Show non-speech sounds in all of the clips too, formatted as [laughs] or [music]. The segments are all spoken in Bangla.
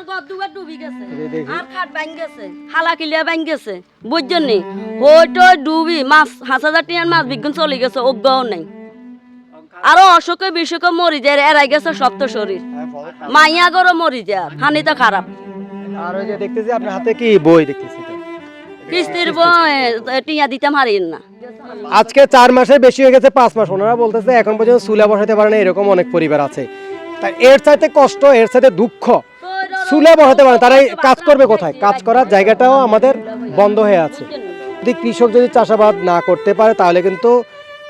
আর গদ দুবার ডুবি গেছে আর খাট ভাঙ গেছে হালা কিলিয়া ভাঙ গেছে বুঝছেন নি? ওইটো ডুবি মাছ হাঁস হাজার টিয়ার মাছ বিজ্ঞান চলে গেছে অজ্ঞাও নাই। আরও অসুখে বিসুখে মরি যায় এরাই গেছে শরীর। মাইয়া গরো মরি যায় হানি তো খারাপ। আর ওই যে দেখতেছি আপনার হাতে কি বই দেখতেছি কিস্তির বই টিয়া দিতাম হারিয়েন না। আজকে চার মাসের বেশি হয়ে গেছে পাঁচ মাস। ওনারা বলতেছে এখন পর্যন্ত চুলা বসাতে পারে না এরকম অনেক পরিবার আছে। তাই এর চাইতে কষ্ট এর চাইতে দুঃখ চুলা বসাতে পারে না, তারা এই কাজ করবে কোথায়? কাজ করার জায়গাটাও আমাদের বন্ধ হয়ে আছে। যদি কৃষক যদি চাষাবাদ না করতে পারে তাহলে কিন্তু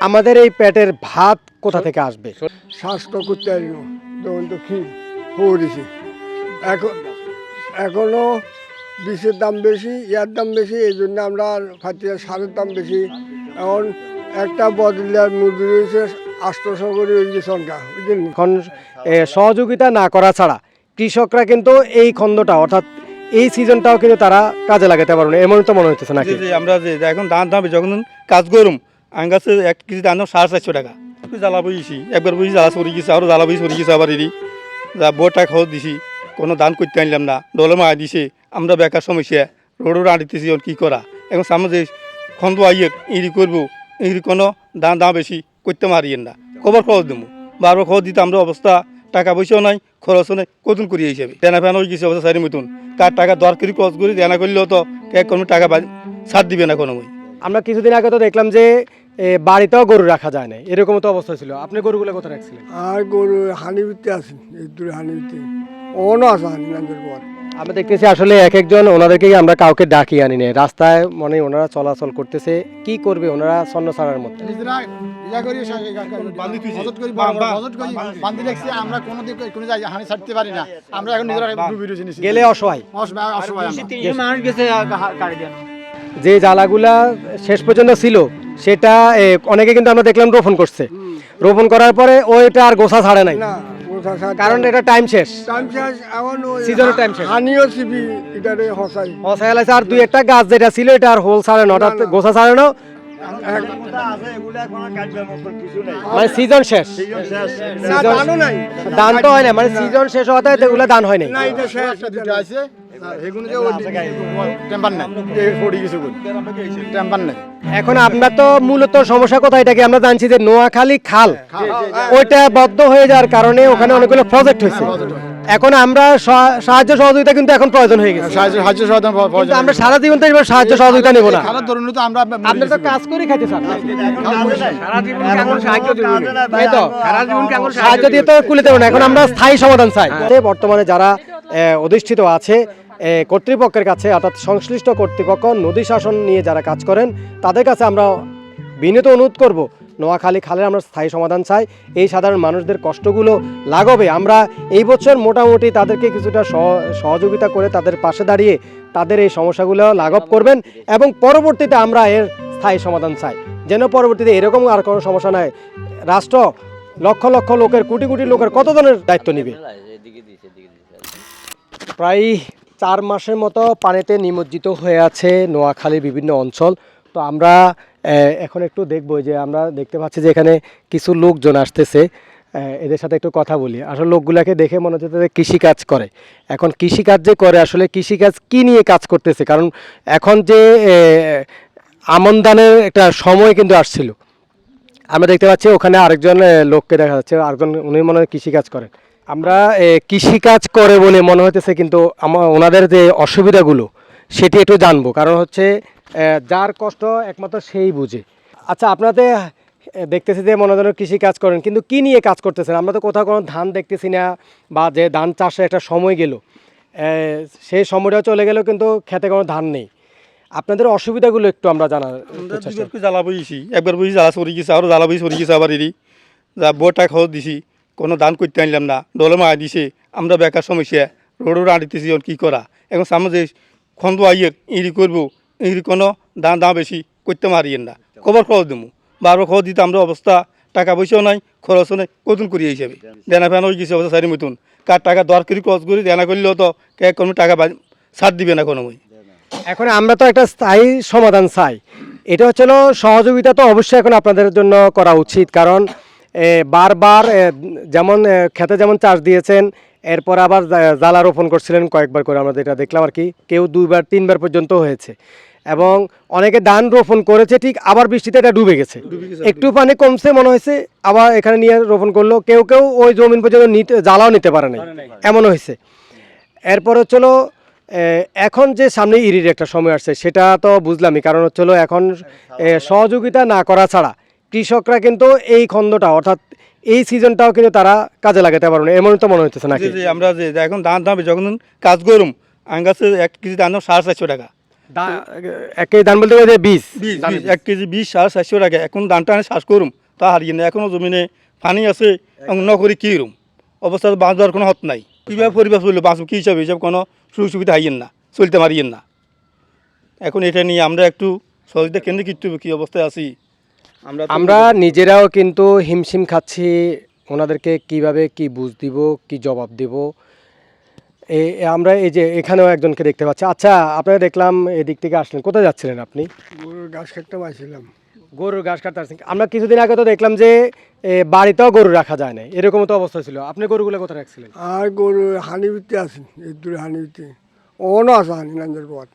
আমাদের এই পেটের ভাত কোথা থেকে আসবে? স্বাস্থ্য করতে তখন তো পড়েছি এখন এখনও বিষের দাম বেশি ইয়ার দাম বেশি এই জন্য আমরা খাচ্ছি সারের দাম বেশি। এখন একটা বদলার মুরগি রয়েছে আষ্টশো করে ওই যে সংখ্যা এখন সহযোগিতা না করা ছাড়া কৃষকরা কিন্তু এই খন্দটা, অর্থাৎ এই সিজনটাও কিন্তু তারা কাজে লাগাতে পারবে না এমন তো মনে হচ্ছে যে আমরা যে এখন ধান দাম যখন কাজ করুম গাছে এক কেজি ধান সাড়ে চারশো টাকা। জ্বালা বইছি একবার বইছি জ্বালা সরি গেছে আরও জ্বালা বই সরি গেছে আবার এরি যা বোটা খাওয়া দিছি, কোনো ধান করতে আনলাম না, দলে মা দিছে, আমরা বেকার সমস্যা রোডও আনিতেছি কী করা? এখন সামনে যে খন্দ আইয়ে ইরি করব, ইরি কোনো দাম দাম বেশি করতে মারিয়েন না। কবার খরচ দেবো বারবার খরচ দিতে আমরা অবস্থা টাকা পয়সাও নাই খরচও নাই কতন করি হিসেবে? দেনা ফেনা হয়ে গেছে অবস্থা সারি মতন। কার টাকা দরকারি খরচ করি দেনা করলেও তো এক কোনো টাকা সার ছাড় দিবে না কোনো আমরা কিছুদিন আগে তো দেখলাম যে বাড়িতেও গরু রাখা যায় না এরকম তো অবস্থা ছিল। আপনি গরুগুলো কোথায় রাখছিলেন? আর গরু হানিবিতে আছে এই দূরে হানিবিতে অনও আছে পর আমরা দেখতেছি আসলে এক একজন ওনাদেরকে আমরা কাউকে ডাকি আনি নেই। রাস্তায় মানে ওনারা চলাচল করতেছে। কি করবে ওনারা স্বর্ণ ছাড়ার মতো আমরা কোনো দিক কোনো হানি ছাড়তে পারি না। আমরা এখন নিজেরা গেলে অসহায়। মানুষ গেছে যে জ্বালাগুলা শেষ পর্যন্ত ছিল সেটা অনেকে কিন্তু আমরা দেখলাম রোপণ করছে। রোপণ করার পরে ওইটা আর গোছা ছাড়ে নাই। কারণ এটা টাইম শেষ। টাইম শেষ এখন সিজনের Season-এর শেষ। হানিও সিবি এটারে হসাই। হসাই আর দুই একটা গাছ যেটা ছিল এটা আর হোল ছাড়ে না অর্থাৎ গোছা ছাড়ে না। মানে সিজন শেষ। দান তো হয় না মানে সিজন শেষ হওয়াতে এগুলো দান হয় না এটা শেষ। দুটো আছে। আর এগুলো যে টেম্পার নাই এই পড়ে গেছে টেম্পার নাই এখন আপনার তো মূলত সমস্যা কোথায়? এটাকে আমরা জানছি যে নোয়াখালী খাল ওইটা বদ্ধ হয়ে যাওয়ার কারণে ওখানে অনেকগুলো প্রজেক্ট হয়েছে। এখন আমরা সাহায্য সহযোগিতা কিন্তু এখন প্রয়োজন হয়ে গেছে। সাহায্য সাহায্য সহায়তা কিন্তু আমরা সারা জীবন তো এবার সাহায্য সহযোগিতা নেব না। খারাপ ধরুন তো আমরা আপনার তো কাজ করে খাইতে চান। তাই তো। সারা জীবন কেমন সাহায্য দিয়ে তো কুলে দেবো না। এখন আমরা স্থায়ী সমাধান চাই। বর্তমানে যারা আহ, অধিষ্ঠিত আছে কর্তৃপক্ষের কাছে অর্থাৎ সংশ্লিষ্ট কর্তৃপক্ষ নদী শাসন নিয়ে যারা কাজ করেন তাদের কাছে আমরা বিনীত অনুরোধ করব নোয়াখালী খালের আমরা স্থায়ী সমাধান চাই। এই সাধারণ মানুষদের কষ্টগুলো লাঘবে। আমরা এই বছর মোটামুটি তাদেরকে কিছুটা সহ- সহযোগিতা করে তাদের পাশে দাঁড়িয়ে তাদের এই সমস্যাগুলো লাঘব করবেন এবং পরবর্তীতে আমরা এর স্থায়ী সমাধান চাই। যেন পরবর্তীতে এরকম আর কোনো সমস্যা নাই। রাষ্ট্র লক্ষ লক্ষ লোকের, কোটি কোটি লোকের কত জনের দায়িত্ব নেবে? প্রায় চার মাসের মতো পানিতে নিমজ্জিত হয়ে আছে নোয়াখালীর বিভিন্ন অঞ্চল। তো আমরা এখন একটু দেখব যে আমরা দেখতে পাচ্ছি যে এখানে কিছু লোকজন আসতেছে। এদের সাথে একটু কথা বলি। আসলে লোকগুলাকে দেখে মনে হচ্ছে যে কৃষিকাজ করে। এখন কৃষিকাজ যে করে আসলে কৃষিকাজ কি নিয়ে কাজ করতেছে? কারণ এখন যে আহ, আমন ধানের একটা সময় কিন্তু আসছিল। আমরা দেখতে পাচ্ছি ওখানে আরেকজন লোককে দেখা যাচ্ছে। আরেকজন উনি মনে হয় কৃষিকাজ করেন। আমরা কৃষিকাজ করে বলে মনে হতেছে কিন্তু আমার ওনাদের যে অসুবিধাগুলো সেটি একটু জানব। কারণ হচ্ছে যার কষ্ট একমাত্র সেই বুঝে। আচ্ছা আপনাদের দেখতেছি যে মনে হয় কৃষি কাজ করেন কিন্তু কি নিয়ে কাজ করতেছেন? আমরা তো কোথাও কোনো ধান দেখতেছি না বা যে ধান চাষে একটা সময় গেল সেই সময়টা চলে গেলেও কিন্তু খেতে কোনো ধান নেই। আপনাদের অসুবিধাগুলো একটু আমরা জানার জ্বালা বইছি একবার বইছি জ্বালা সরি গেছে আরও জ্বালা বই সরি গেছে আবার এরি যা বোটা খাওয়া দিছি কোনো দান করতে আনলাম না দলে মা দিছে আমরা বেকার সমস্যা রোডও আনিতেছি কী করা? এখন সামনে যে খন্দ আইয়ে ইরি করব কোনো দাম দাম বেশি করতে মারিয়েন না। কবার খরচ দেবো বারবার খরচ দিতে আমরা অবস্থা, টাকা পয়সাও নাই, খরচও নাই কতন করি হিসাবে? দেনা ফেনা হয়ে গেছে অবস্থা সারি মতন। কার টাকা দরকারি খরচ করি, দেনা করলেও তো কে কোনো টাকা ছাড় দিবে না কোনো এখন আমরা তো একটা স্থায়ী সমাধান চাই। এটা হচ্ছে সহযোগিতা তো অবশ্যই এখন আপনাদের জন্য করা উচিত। কারণ বারবার যেমন খেতে যেমন চাষ দিয়েছেন এরপর আবার জ্বালা রোপণ করছিলেন কয়েকবার করে আমরা যেটা দেখলাম আর কি কেউ দুইবার তিনবার পর্যন্ত হয়েছে। এবং অনেকে ধান রোপণ করেছে ঠিক আবার বৃষ্টিতে এটা ডুবে গেছে। একটু পানি কমছে মনে হয়েছে আবার এখানে নিয়ে রোপণ করল কেউ কেউ ওই জমিন পর্যন্ত নিতে জ্বালাও নিতে পারে নাই। এমন হয়েছে। এরপর হচ্ছিল এখন যে সামনে ইরির একটা সময় আসছে সেটা তো বুঝলামই কারণ হচ্ছিল এখন সহযোগিতা না করা ছাড়া কৃষকরা কিন্তু এই খণ্ডটা অর্থাৎ এই সিজনটাও কিন্তু তারা কাজে লাগাতে পারবে না। এমন তো মনে হইতেছে না আমরা যে এখন ধান দাম যখন কাজ করুম আঙ্গ গাছে এক কেজি ধান দাম সাড়ে চারশো টাকা। একে ধান বলতে গেলে বীজ। এক কেজি বীজ সাড়ে চারশো টাকা। এখন ধানটা আমি শ্বাস করুম তা হারিয়ে না। এখনও জমিনে পানি আছে এবং ন করি কী রুম? অবস্থা বাঁচ দেওয়ার কোনো হত নাই। কীভাবে পরিবার চলল বাঁচব কী হিসাবে? হিসাব কোনো সুযোগ সুবিধা হাইয়েন না চলতে মারিয়েন না। এখন এটা নিয়ে আমরা একটু সহযোগিতা কেন্দ্রে কী অবস্থায় আছি? আমরা নিজেরাও কিন্তু হিমশিম খাচ্ছি ওনাদেরকে কীভাবে কি বুঝ দিব কি জবাব দিব। এই আমরা এই যে এখানেও একজনকে দেখতে পাচ্ছি। আচ্ছা আপনারা দেখলাম এদিক থেকে আসলেন। কোথায় যাচ্ছিলেন আপনি? গরুর ঘাস কাটতে পাইছিলাম গরুর ঘাস কাটতে আসছেন। আমরা কিছুদিন আগে তো দেখলাম যে বাড়িতেও গরু রাখা যায় না এরকম তো অবস্থা ছিল। আপনি গরুগুলো কোথায় রাখছিলেন? আর গরু হানিবিতে আছে এই দূরে হানিবিতে ওনও আছে হানি নাঞ্জার পথ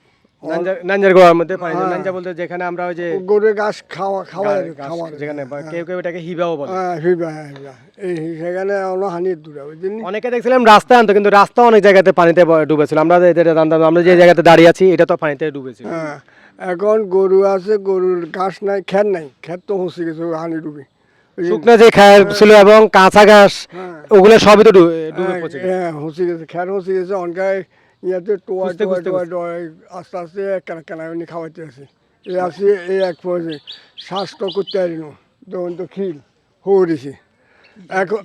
নাঞ্জার নাঞ্জার গোয়ার মধ্যে পানি নাঞ্জা বলতে যেখানে আমরা ওই যে গরুর ঘাস খাওয়া খাওয়া খাওয়া যেখানে কেউ কেউ এটাকে হিবাও বলে। হ্যাঁ হিবা হ্যাঁ এই সেখানে অন্য হানির দূরে অনেকে দেখছিলাম রাস্তায় আনতো কিন্তু রাস্তা অনেক জায়গাতে পানিতে ডুবেছিল। আমরা যে- আমরা যে জায়গাতে দাঁড়িয়ে আছি এটা তো পানিতে ডুবেছিল। হ্যাঁ এখন গরু আছে গরুর ঘাস নাই খের নাই। খের তো হুঁসে গেছে হানি ডুবে। শুকনো যে খায় ছিল এবং কাঁচা ঘাস হ্যাঁ। ওগুলো সবই তো ডুবে হ্যাঁ, পচে গেছে। হ্যাঁ হুঁসে গেছে হুঁসে গেছে অনকায় ইয়াতে টোয়া টোয়া টোয়া টোয়া আস্তে আস্তে কেনা কেনা এমনি খাওয়াইতে আছে। এই আছে এই এক শ্বাস তো করতে পারি না তখন তো খিল হয়েছে এখন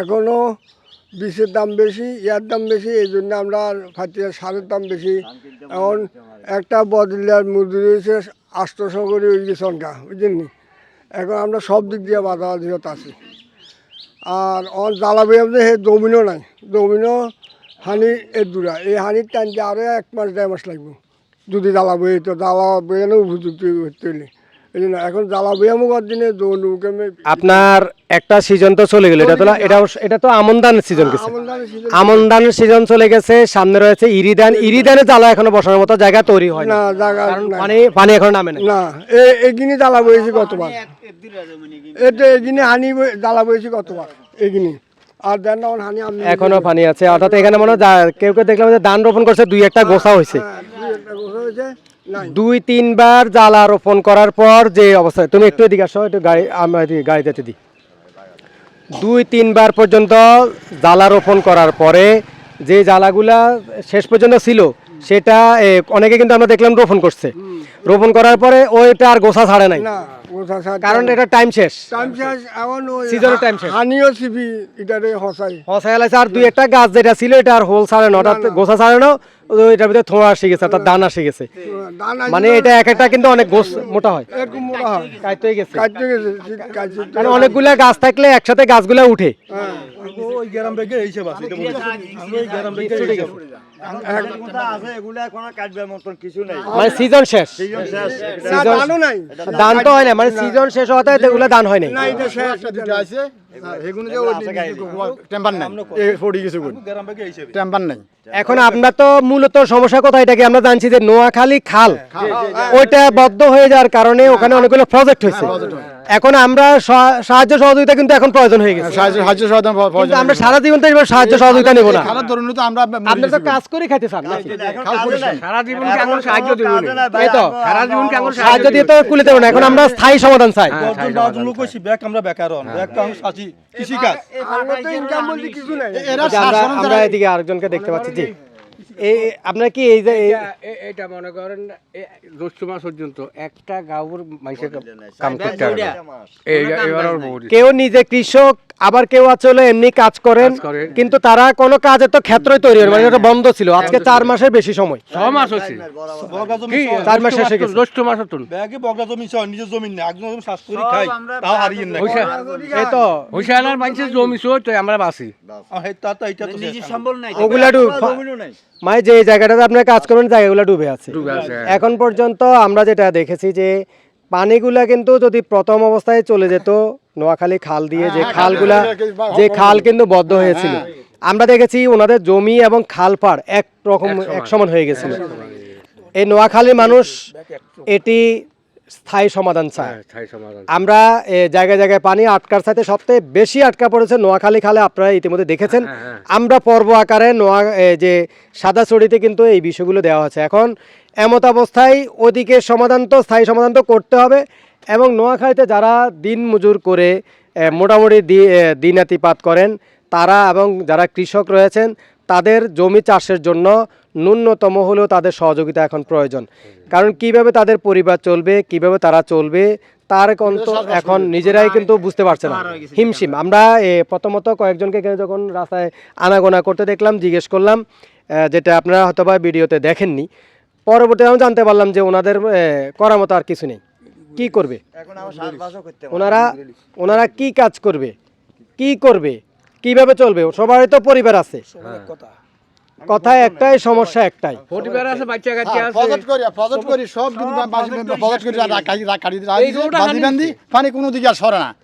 এখনও বিষের দাম বেশি ইয়ার দাম বেশি এই জন্য আমরা ফাটি সারের দাম বেশি। এখন একটা বদলিয়ার মজুরি হয়েছে আষ্টশো করে হয়ে গেছে অনকা বুঝলেন এখন আমরা সব দিক দিয়ে বাধা আছি। আর অন জ্বালাবি আমাদের হে জমিনও নাই। জমিনও হানি এর দূরা এই হানির টানতে আরও এক মাস দেড় মাস লাগবে। যদি জ্বালাবো এই তো জ্বালা বইয়ানো উপযুক্ত তৈরি এই জন্য এখন জ্বালা বইয়ামো কর দিনে আপনার একটা সিজন তো চলে গেল এটা তো এটা এটা তো আমন ধানের সিজন গেছে। আমন ধানের সিজন চলে গেছে সামনে রয়েছে ইরিধান ইরিধানে জ্বালা এখনও বসানোর মতো জায়গা তৈরি হয় না। জায়গা কারণ পানি পানি এখন নামে না না এ এগিনি জ্বালা বইয়েছি কতবার এটা এগিনি হানি বই- জ্বালা বইয়েছি কতবার এগিনি। আর দেন না হানি আমি এখনও পানি আছে। অর্থাৎ এখানে মনে হয় কেউ কেউ দেখলাম যে ধান রোপণ করছে দুই একটা গোছা হয়েছে। হ্যাঁ, দুই হয়েছে নাই। দুই তিনবার জ্বালা রোপণ করার পর যে অবস্থা তুমি একটু এদিকে আসো একটু গাড়ি আমরা গাড়ি যেতে দিই। দুই তিনবার পর্যন্ত জ্বালা রোপণ করার পরে যে জ্বালাগুলা শেষ পর্যন্ত ছিল সেটা অনেকে কিন্তু আমরা দেখলাম রোপণ করছে। রোপণ করার পরে ওইটা আর গোছা ছাড়ে নাই। না কারণ এটা টাইম শেষ। টাইম শেষ এখন ওই Season শেষ। হানিও সিবি এটারে হসাই। হসাই আর দুই একটা গাছ যেটা ছিল এটা আর হোল ছাড়ে না। অর্থাৎ গোছা ছাড়ে না এটার ভিতরে থোঁয়া আসে গেছে অর্থাৎ দান আসে গেছে। মানে এটা এক একটা কিন্তু অনেক গোছ মোটা হয়। এরকম মোটা হয়। কাইতে গেছে। কাটতে গেছে মানে অনেকগুলা গাছ থাকলে একসাথে গাছগুলা উঠে। হ্যাঁ। ওই গ্রাম থেকে এই আছে এটা। ওই গ্রাম হিসাব। মানে সিজন শেষ। না দানও নাই দান তো হয় না মানে সিজন শেষ হওয়াতে এগুলো দান হয় নাই। না এটা শেষ। দুটো আছে। সেগুলো যে টেম্পার নাই। এই পড়ে গেছে গুণ গ্রাম থেকে এই হিসাবে। টেম্পার নাই। এখন আপনার তো মূলত সমস্যা কোথায় এটাকে আমরা জানছি যে নোয়াখালী খাল ওইটা বদ্ধ হয়ে যাওয়ার কারণে ওখানে অনেকগুলো প্রজেক্ট হয়েছে। এখন আমরা সাহায্য সহযোগিতা কিন্তু এখন প্রয়োজন হয়ে গেছে। সাহায্য সাহায্য সহায়তা কিন্তু আমরা সারা জীবন তো এবার সাহায্য সহযোগিতা নেব না। ধরুন তো আমরা আপনি তো কাজ করে খাইতে চান সারা জীবন কি সাহায্য দিব এই তো। সারা জীবন কি সাহায্য দিয়ে তো কুলে দেবো না। এখন আমরা স্থায়ী সমাধান চাই। বারোজন লোক কইছি ব্যাগ আমরা বেকার হন আমি সাচি কৃষিকাজ। আমরা তো ইনকাম বলতে কিছু নাই। এরা আমরা এদিকে আরেকজনকে দেখতে পাচ্ছি জি। এই আপনার কি এই যে এটা মনে করেন এ- জ্যৈষ্ঠ মাস পর্যন্ত একটা গাঁওর মানুষের কাম করতে। কেউ নিজে কৃষক আবার কেউ আছে হলো এমনি কাজ করেন। কিন্তু তারা কোনো কাজের তো ক্ষেত্রই তৈরি হয় মানে ওটা বন্ধ ছিল। আজকে চার মাসের বেশি সময়। ছ মাস সহ। চার মাস শেষে গেছে। জ্যৈষ্ঠ মাস হতুন ব্যাগে বগা জমি সহ নিজের জমি নেই। একজন জমি শ্বাস করি খাই। তাও হারিয়ে না হইছে এই তো। হইসালার মানুষের জমি সহ তো আমরা বাঁচি। তা তো এইটা তো শেষ। ওগুলা ডুব মানে যে জায়গাটাতে আপনার কাজ করবেন জায়গাগুলো ডুবে আছে। ডুবে আছে। এখন পর্যন্ত আমরা যেটা দেখেছি যে পানিগুলা কিন্তু যদি প্রথম অবস্থায় চলে যেত নোয়াখালী খাল দিয়ে যে হ্যাঁ, খালগুলা হ্যাঁ, যে হ্যাঁ, খাল কিন্তু বদ্ধ হয়েছিল। আমরা দেখেছি ওনাদের জমি এবং খাল পাড় এক রকম এক সমান। হয়ে গেছিল। এই নোয়াখালীর মানুষ এটি স্থায়ী সমাধান চায়। হ্যাঁ, আমরা জায়গায় জায়গায় পানি আটকার সাথে সবথেকে বেশি আটকা পড়েছে নোয়াখালী খালে আপনারা ইতিমধ্যে দেখেছেন। আমরা পর্ব আকারে নোয়া যে সাদা ছড়িতে কিন্তু এই বিষয়গুলো দেওয়া হচ্ছে এখন এমত অবস্থায় ওদিকে সমাধান তো স্থায়ী সমাধান তো করতে হবে। এবং নোয়াখালীতে যারা দিন মজুর করে মোটামুটি দিনাতিপাত করেন তারা এবং যারা কৃষক রয়েছেন তাদের জমি চাষের জন্য ন্যূনতম হলেও তাদের সহযোগিতা এখন প্রয়োজন। কারণ কীভাবে তাদের পরিবার চলবে কীভাবে তারা চলবে তার কন্ত এখন নিজেরাই কিন্তু বুঝতে পারছে না। হিমশিম। আমরা প্রথমত কয়েকজনকে যখন রাস্তায় আনাগোনা করতে দেখলাম জিজ্ঞেস করলাম যেটা আপনারা হয়তো ভিডিওতে দেখেননি পরবর্তীতে আমি জানতে পারলাম যে ওনাদের করার মতো আর কিছু নেই। কি করবে? ওনারা ওনারা কি কাজ করবে? কি করবে? কীভাবে চলবে? সবারই তো পরিবার আছে। কথা। একটাই সমস্যা একটাই। পরিবার আছে বাচ্চা কাচ্চা আছে। প্রজেক্ট করি প্রজেক্ট করি সব কিন্তু প্রজেক্ট করি। বান্ধি পানি কোনো দিকে আর সরে না।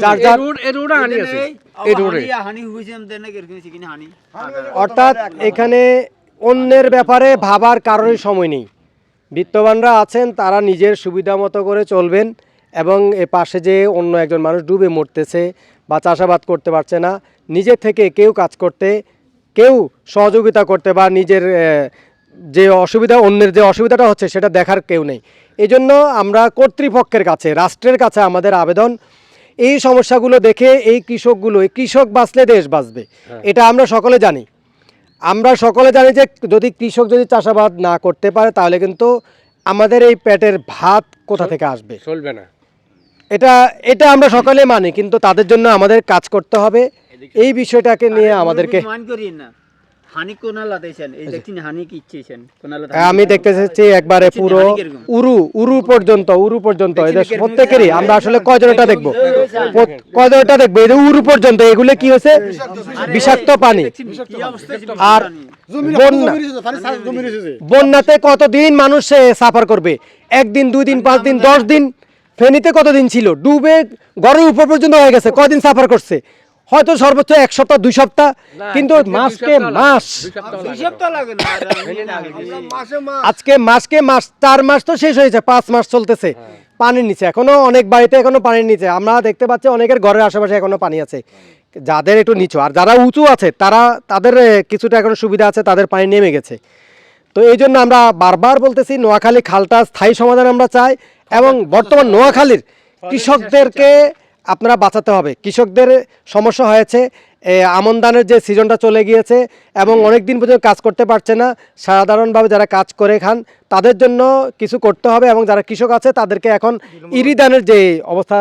যার এই যার- রোড এই রোড হানি আছে। এই এই রোডে। হানি হইছে আমি দেন না কীরকম কিনে হানি। অর্থাৎ এখানে অন্যের ব্যাপারে ভাবার কারোরই সময় নেই। বিত্তবানরা আছেন তারা নিজের সুবিধা মতো করে চলবেন এবং এ পাশে যে অন্য একজন মানুষ ডুবে মরতেছে বা চাষাবাদ করতে পারছে না নিজের থেকে কেউ কাজ করতে কেউ সহযোগিতা করতে বা নিজের যে অসুবিধা অন্যের যে অসুবিধাটা হচ্ছে সেটা দেখার কেউ নেই। এই জন্য আমরা কর্তৃপক্ষের কাছে রাষ্ট্রের কাছে আমাদের আবেদন এই সমস্যাগুলো দেখে এই কৃষকগুলো এই কৃষক বাঁচলে দেশ বাঁচবে। এটা আমরা সকলে জানি। আমরা সকলে জানি যে যদি কৃষক যদি চাষাবাদ না করতে পারে তাহলে কিন্তু আমাদের এই পেটের ভাত কোথা থেকে আসবে? চলবে না। এটা এটা আমরা সকলে মানি কিন্তু তাদের জন্য আমাদের কাজ করতে হবে। এই বিষয়টাকে নিয়ে আমাদেরকে হানি কোনা লাতাইছেন এই দেখছেন হানি কি ইচ্ছেছেন কোনা লাতা আমি দেখতে চাচ্ছি একবারে পুরো উরু উরু পর্যন্ত উরু পর্যন্ত এদের প্রত্যেকেরই আমরা আসলে কয়জনটা দেখব? কয়জনটা দেখব? এই যে উরু পর্যন্ত এগুলো কি হয়েছে? বিষাক্ত পানি। আর বন্যাতে কতদিন মানুষ সাফার করবে? একদিন দুই দিন পাঁচ দিন দশ দিন ফেনীতে কতদিন ছিল? ডুবে ঘরের উপর পর্যন্ত হয়ে গেছে। কদিন সাফার করছে? হয়তো সর্বোচ্চ এক সপ্তাহ দুই সপ্তাহ কিন্তু মাসকে মাস [laughs] আজকে মাসকে মাস চার মাস তো শেষ হয়েছে পাঁচ মাস চলতেছে। পানির নিচে এখনও অনেক বাড়িতে এখনও পানির নিচে। আমরা দেখতে পাচ্ছি অনেকের ঘরের আশেপাশে এখনও পানি আছে। যাদের একটু নিচু আর যারা উঁচু আছে তারা তাদের কিছুটা এখনও সুবিধা আছে তাদের পানি নেমে গেছে। তো এই জন্য আমরা বারবার বলতেছি নোয়াখালী খালটা স্থায়ী সমাধান আমরা চাই এবং বর্তমান নোয়াখালীর কৃষকদেরকে আপনারা বাঁচাতে হবে। কৃষকদের সমস্যা হয়েছে আমন ধানের যে সিজনটা চলে গিয়েছে এবং অনেক দিন পর্যন্ত কাজ করতে পারছে না। সাধারণভাবে যারা কাজ করে খান তাদের জন্য কিছু করতে হবে এবং যারা কৃষক আছে তাদেরকে এখন ইরিদানের যে অবস্থা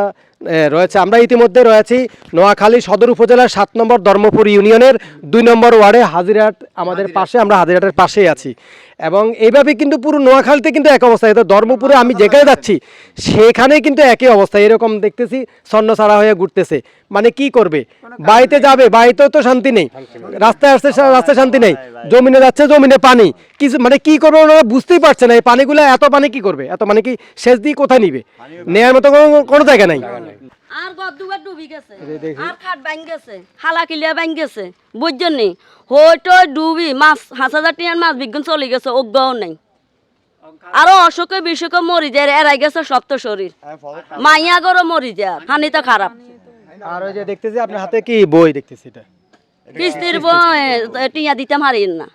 রয়েছে আমরা ইতিমধ্যে রয়েছি নোয়াখালী সদর উপজেলার সাত নম্বর ধর্মপুর ইউনিয়নের দুই নম্বর ওয়ার্ডে হাজিরাট আমাদের পাশে আমরা হাজিরাটের পাশেই আছি। এবং এইভাবে কিন্তু পুরো নোয়াখালীতে কিন্তু এক অবস্থা এটা ধর্মপুরে আমি যেখানে যাচ্ছি সেখানে কিন্তু একই অবস্থা এরকম দেখতেছি ছন্ন ছাড়া হয়ে ঘুরতেছে। মানে কি করবে? বাড়িতে যাবে বাড়িতেও তো শান্তি নেই। রাস্তায় আসতে রাস্তায় শান্তি নেই। জমিনে যাচ্ছে জমিনে পানি। কিছু মানে কি করবে ওনারা বুঝতেই পারছে না। এই পানিগুলো এত পানি কি করবে? এত পানি কি শেষ দিয়ে কোথায় নিবে? নেয়ার মতো কোনো জায়গা নাই। আর গদ দুবার ডুবি গেছে। আর খাট ভাঙ গেছে। হালা কিলিয়া ভাঙ গেছে। বুঝছেন নি? হয়তো ডুবি মাছ হাঁস হাজার টিয়ার মাছ বিজ্ঞান চলে গেছে অজ্ঞাও নাই। আরও অসুখে বিসুখে মরি যায় এরাই গেছে সপ্ত শরীর। মাইয়া গরো মরি যায় হানি তো খারাপ। আর ওই যে দেখতেছি আপনার হাতে কি বই দেখতেছি এটা? কিস্তির বই টিয়া দিতে হারিয়েন না।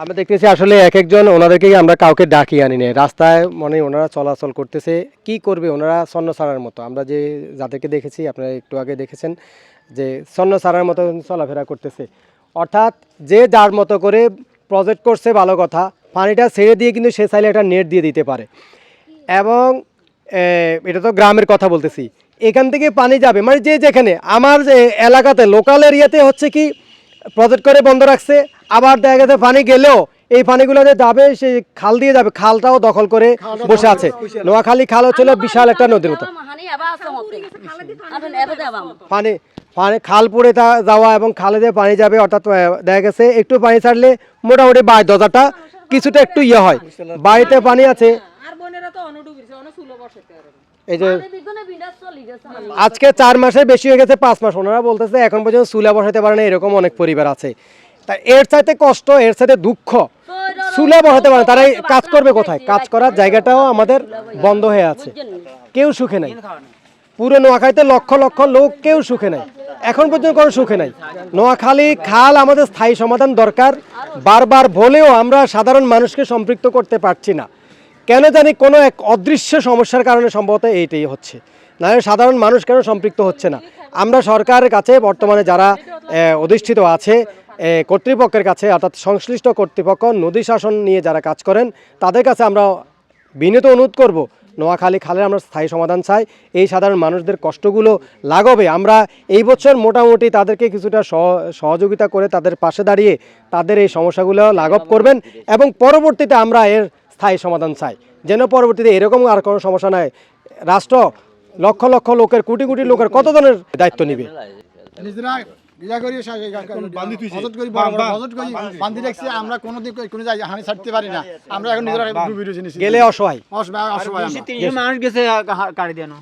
আমরা দেখতেছি আসলে এক একজন ওনাদেরকে আমরা কাউকে ডাকি আনি নেই। রাস্তায় মানে ওনারা চলাচল করতেছে। কি করবে? ওনারা স্বর্ণ সারার মতো। আমরা যে যাদেরকে দেখেছি, আপনারা একটু আগে দেখেছেন যে স্বর্ণ সারার মতো চলাফেরা করতেছে। অর্থাৎ যে যার মতো করে প্রজেক্ট করছে, ভালো কথা। পানিটা ছেড়ে দিয়ে কিন্তু সে চাইলে একটা নেট দিয়ে দিতে পারে। এবং এটা তো গ্রামের কথা বলতেছি। এখান থেকে পানি যাবে। মানে যে যেখানে, আমার যে এলাকাতে লোকাল এরিয়াতে হচ্ছে কি প্রজেক্ট করে বন্ধ রাখছে। আবার দেখা গেছে পানি গেলেও এই পানিগুলো যে যাবে সেই খাল দিয়ে যাবে। খালটাও দখল করে বসে আছে। নোয়াখালী খাল হচ্ছিল বিশাল একটা নদীর মতো। পানি পানি খাল পড়ে তা- যাওয়া এবং খালে দিয়ে পানি যাবে অর্থাৎ দেখা গেছে একটু পানি ছাড়লে মোটামুটি বাই দরজাটা কিছুটা একটু ইয়ে হয়। বাড়িতে পানি আছে। এই যে পানি বিজ্ঞানে বিনাশ চলে গেছে আজকে চার মাসের বেশি হয়ে গেছে পাঁচ মাস। ওনারা বলতেছে এখন পর্যন্ত চুলা বসাতে পারে না এরকম অনেক পরিবার আছে। তা এর চাইতে কষ্ট এর চাইতে দুঃখ চুলা বসাতে পারে তারা এই কাজ করবে কোথায়? কাজ করার জায়গাটাও আমাদের বন্ধ হয়ে আছে। কেউ সুখে নাই। পুরো নোয়াখালীতে লক্ষ লক্ষ লোক কেউ সুখে নাই। এখন পর্যন্ত কোনো সুখে নাই। নোয়াখালী খাল আমাদের স্থায়ী সমাধান দরকার। বারবার বলেও আমরা সাধারণ মানুষকে সম্পৃক্ত করতে পারছি না। কেন জানি কোনো এক অদৃশ্য সমস্যার কারণে সম্ভবত এইটাই হচ্ছে। নাহলে সাধারণ মানুষ কেন সম্পৃক্ত হচ্ছে না? আমরা সরকারের কাছে, বর্তমানে যারা অধিষ্ঠিত আছে কর্তৃপক্ষের কাছে, অর্থাৎ সংশ্লিষ্ট কর্তৃপক্ষ, নদী শাসন নিয়ে যারা কাজ করেন, তাদের কাছে আমরা বিনীত অনুরোধ করব, নোয়াখালী খালের আমরা স্থায়ী সমাধান চাই, এই সাধারণ মানুষদের কষ্টগুলো লাঘবে। আমরা এই বছর মোটামুটি তাদেরকে কিছুটা সহ- সহযোগিতা করে তাদের পাশে দাঁড়িয়ে তাদের এই সমস্যাগুলো লাঘব করবেন এবং পরবর্তীতে আমরা এর স্থায়ী সমাধান চাই। যেন পরবর্তীতে এরকম আর কোনো সমস্যা নাই। রাষ্ট্র লক্ষ লক্ষ লোকের কোটি কোটি লোকের কত ধরনের দায়িত্ব নিবে? আমরা কোনো দিক কোনো জায়গায় হানি ছাড়তে পারি না। আমরা এখন নিজেরা গেলে অসহায়। অসহায়। মানুষ গেছে গাড়ি দেন